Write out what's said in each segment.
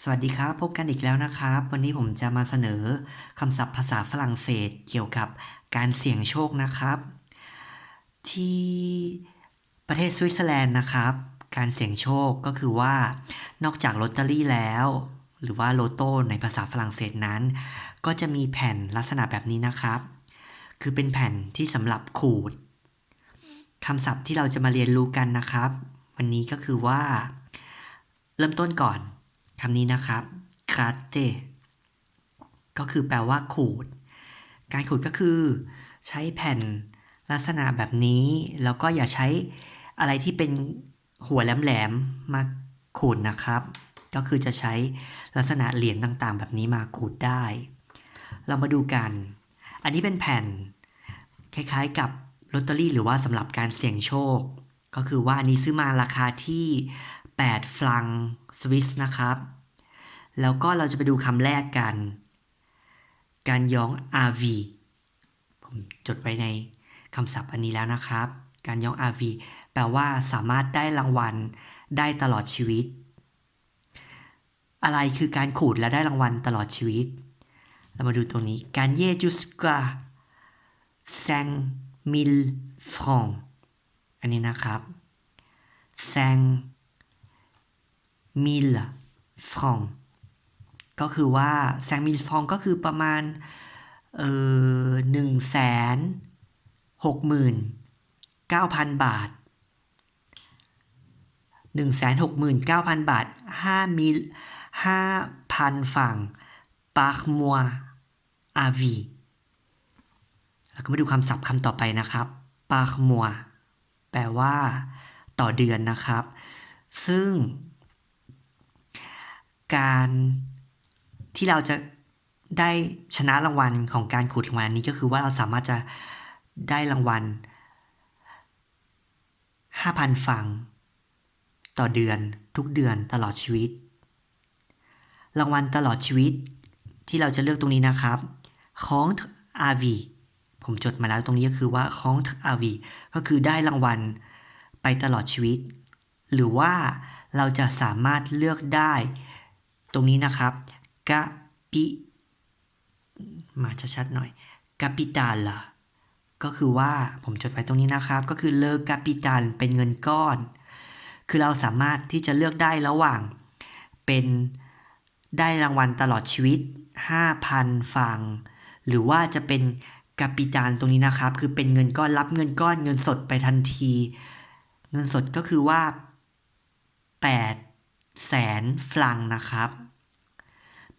สวัสดีครับ พบกันอีกแล้วนะครับ วันนี้ผมจะมาเสนอคำศัพท์ภาษาฝรั่งเศสเกี่ยวกับการเสี่ยงโชคนะครับ ที่ประเทศสวิตเซอร์แลนด์นะครับ การเสี่ยงโชคก็คือว่านอกจากลอตเตอรี่แล้ว หรือว่าโลโต้ในภาษาฝรั่งเศสนั้น ก็จะมีแผ่นลักษณะแบบนี้นะครับ คือเป็นแผ่นที่สำหรับขูดคำศัพท์ที่เราจะมาเรียนรู้กันนะครับ วันนี้ก็คือว่า เริ่มต้นก่อน คำนี้นะครับ c a t e ก็คือแปลว่าขูด การขูดก็คือใช้แผ่นลักษณะแบบนี้ แล้วก็อย่าใช้อะไรที่เป็นหัวแหลมๆมาขูดนะครับ ก็คือจะใช้ลักษณะเหรียญต่างๆ แบบนี้มาขูดได้ เรามาดูกัน อันนี้เป็นแผ่นคล้ายๆกับลอตเตอรี่หรือว่าสำหรับการเสี่ยงโชค ก็คือว่าอันนี้ซื้อมาราคาที่ 8ฟรังสวิสนะครับ แล้วก็เราจะไปดูคำแรกกัน การย้อง RV ผมจดไว้ในคำศัพท์อันนี้แล้วนะครับ การย้อง RV แปลว่าสามารถได้รางวัลได้ตลอดชีวิต อะไรคือการขูดและได้รางวัลตลอดชีวิต เรามาดูตรงนี้ การเย่จุสกาแซงมิลฟรองอันนี้นะครับแซง มิลฟรองก็คือว่าแซงมิลฟรองก็คือประมาณเออหนึ่งแสนหกหมื่นเก้าพันบาทหนึ่งแสนหกหมื่นเก้าพันบาทห้ามิลห้าพันฝั่งปาร์มัวอาวีแล้วก็มาดูคำศัพท์คำต่อไปนะครับปาร์มัวแปลว่าต่อเดือนนะครับ ซึ่ง การที่เราจะได้ชนะรางวัลของการขูดรางวัลนี้ก็คือว่าเราสามารถจะได้รางวัล 5,000 ฟัง ต่อเดือนทุกเดือนตลอดชีวิต รางวัลตลอดชีวิตที่เราจะเลือกตรงนี้นะครับของอาวีผมจดมาแล้วตรงนี้ก็คือว่าของอาวีก็คือได้รางวัลไปตลอดชีวิต หรือว่าเราจะสามารถเลือกได้ ตรงนี้นะครับกะปิมาชัดๆหน่อยกาปิตาลก็คือว่าผมจดไว้ตรงนี้นะครับ ก็คือเลอกาปิตาลเป็นเงินก้อน คือเราสามารถที่จะเลือกได้ระหว่าง เป็นได้รางวัลตลอดชีวิต 5,000 ฟัง หรือว่าจะเป็นกาปิตาลตรงนี้นะครับ คือเป็นเงินก้อนรับเงินก้อนเงินสดไปทันที เงินสดก็คือว่า8แสนฟรังนะครับ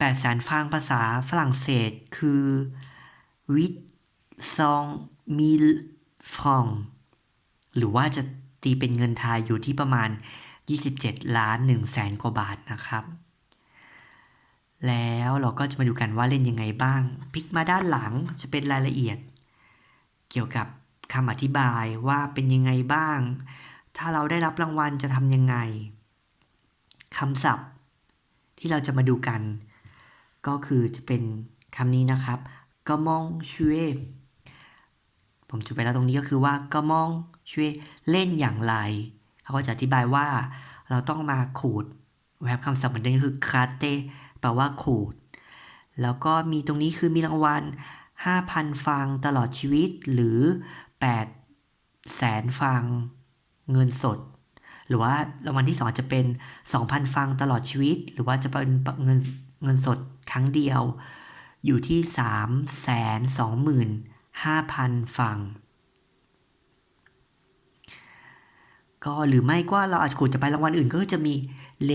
8แสนฟังภาษาฝรั่งเศสคือวิตซองมิลฟรังหรือว่าจะตีเป็นเงินไทยอยู่ที่ประมาณ 27 ล้าน1แสนกว่าบาทนะครับ แล้วเราก็จะมาดูกันว่าเล่นยังไงบ้าง พลิกมาด้านหลังจะเป็นรายละเอียด เกี่ยวกับคำอธิบายว่าเป็นยังไงบ้าง ถ้าเราได้รับรางวัลจะทำยังไงคำศัพท์ที่เราจะมาดูกัน ก็คือจะเป็นคำนี้นะครับก็มองช่วยผมจุดไปแล้วตรงนี้ก็คือว่าก็มองช่วยเล่นอย่างไร เขาก็จะอธิบายว่าเราต้องมาขูดแวบคำศัพท์เหมือนเดิมคือคาเตแปลว่าขูด แล้วก็มีตรงนี้คือมีรางวัล 5,000 ฟังตลอดชีวิตหรือ 8 แสนฟังเงินสด หรือว่ารางวัลที่ 2 จะเป็น 2,000 ฟังตลอดชีวิต หรือว่าจะเป็นเงิน เงินสดครั้งเดียว อยู่ที่ 3 2 5 0 0 0 ฟัง ก็หรือไม่ก็เราอาจจะขุดจะไปรางวัลอื่นก็จะมีเล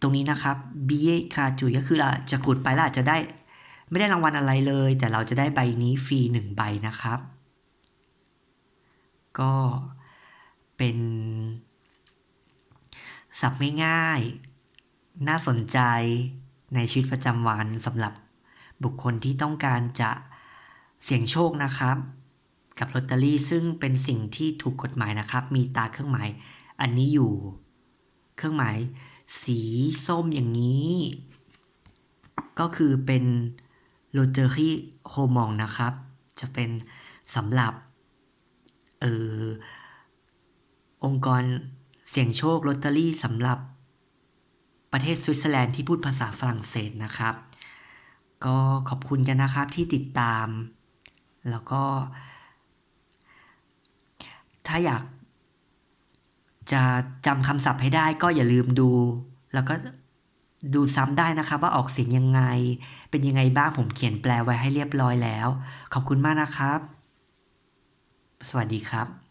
ตรงนี้นะครับบีเอคาจุยก็คือเราจะขุดไปแล้วอาจจะได้ไม่ได้รางวัลอะไรเลย แต่เราจะได้ใบนี้ฟรีหนึ่งใบนะครับ ก็เป็นศัพท์ง่ายๆ น่าสนใจ ในชีวิตประจำวันสำหรับบุคคลที่ต้องการจะเสี่ยงโชคนะครับ กับลอตเตอรี่ซึ่งเป็นสิ่งที่ถูกกฎหมายนะครับ มีตาเครื่องหมาย อันนี้อยู่ เครื่องหมาย สีส้มอย่างนี้ ก็คือเป็นโรเตอรี่โฮมองนะครับ จะเป็นสำหรับเออองค์กรเสี่ยงโชคลอตเตอรี่สำหรับ ประเทศสวิตเซอร์แลนด์ที่พูดภาษาฝรั่งเศสนะครับ ก็ขอบคุณกันนะครับที่ติดตาม แล้วก็ ถ้าอยากจะจำคำศัพท์ให้ได้ก็อย่าลืมดู แล้วก็ดูซ้ำได้นะครับ ว่าออกเสียงยังไง เป็นยังไงบ้างผมเขียนแปลไว้ให้เรียบร้อยแล้ว ขอบคุณมากนะครับ สวัสดีครับ